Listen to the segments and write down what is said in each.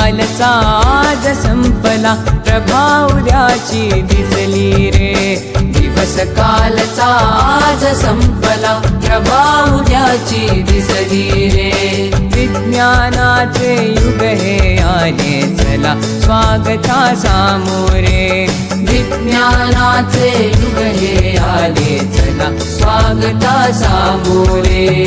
कालचा आज संपला. प्रभावद्याची दिसली रे. दिवस कालचा आज संपला. प्रभावद्याची दिसली रे. विज्ञानाचे युग हे आले चला. स्वागता सामोरे विज्ञानाचे युग हे आले चला. स्वागता सामोरे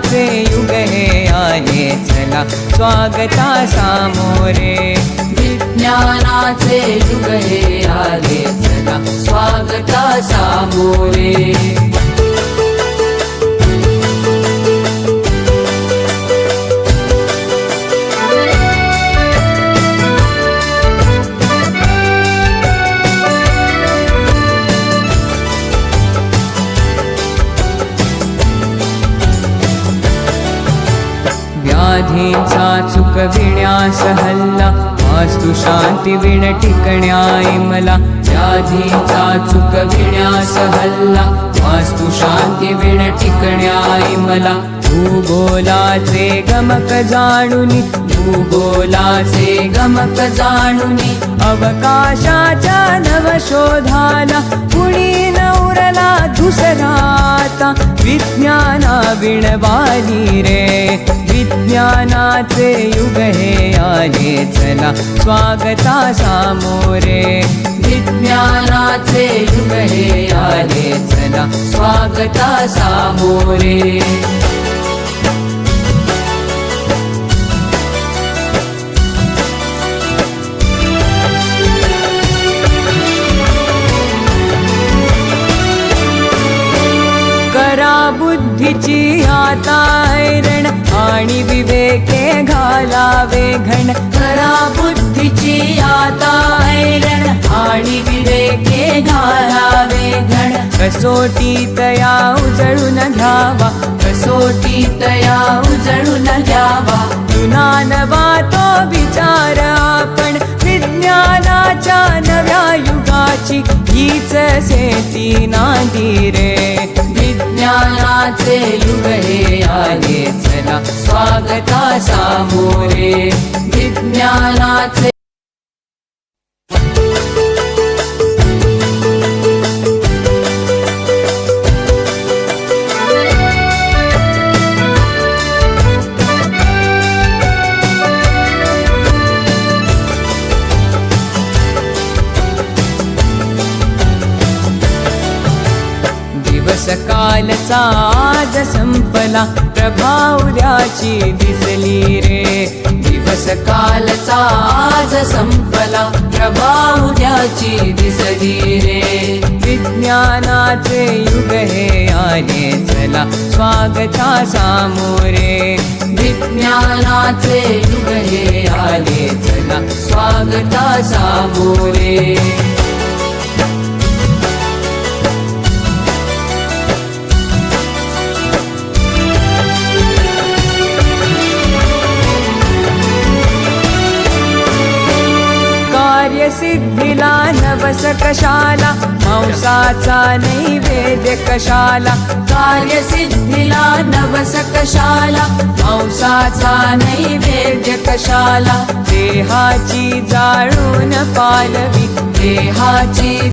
विज्ञानाचे युग हे आहे चला स्वागता सामोरे विज्ञानाचे युग हे आले चला स्वागता सामोरे काहींचा चुक विण्यास हल्ला. वास्तु शांती विण टिकण्याय मला. व्याधीचा चुक विण्यास हल्ला. वास्तु शांती विण टिकण्याय मला. भूगोलाचे गमक जाणुनी. भूगोलाचे गमक जाणुनी. अवकाशाच्या नवशोधाला कुणी नवरला दुसराता विज्ञाना विणवाली रे विज्ञानाचे युग हे आले चला स्वागता सामोरे विज्ञानाचे युग हे आले चला स्वागता सामोरे बुद्धीची आता ऐरण आणि विवेके घालावे घण. करा बुद्धीची आता ऐरण आणि विवेके घालावे घण. कसोटी तया उजळून घ्यावा. कसोटी तया उजळून घ्यावा. जुनानवा तो विचार आपण. विज्ञानाच्या नव्या युगाची. हीच सेती नांदी रे विज्ञानाचे युग हे आले चला स्वागता सामोरे विज्ञानाचे दिवस कालचा आज संपला. प्रभावद्याची दिसली रे. दिवस कालचा आज संपला. प्रभावद्याची दिसली रे. विज्ञानाचे युग हे आले चला. स्वागता सामोरे विज्ञानाचे युग हे आले चला. स्वागता सामोरे कार्यसिद्धीला नवस कशाला मांसाचा नैवेद्य कशाला? कार्यसिद्धीला नवस कशाला मांसाचा नैवेद्य कशाला? देहाची जाळून पालवी देहाची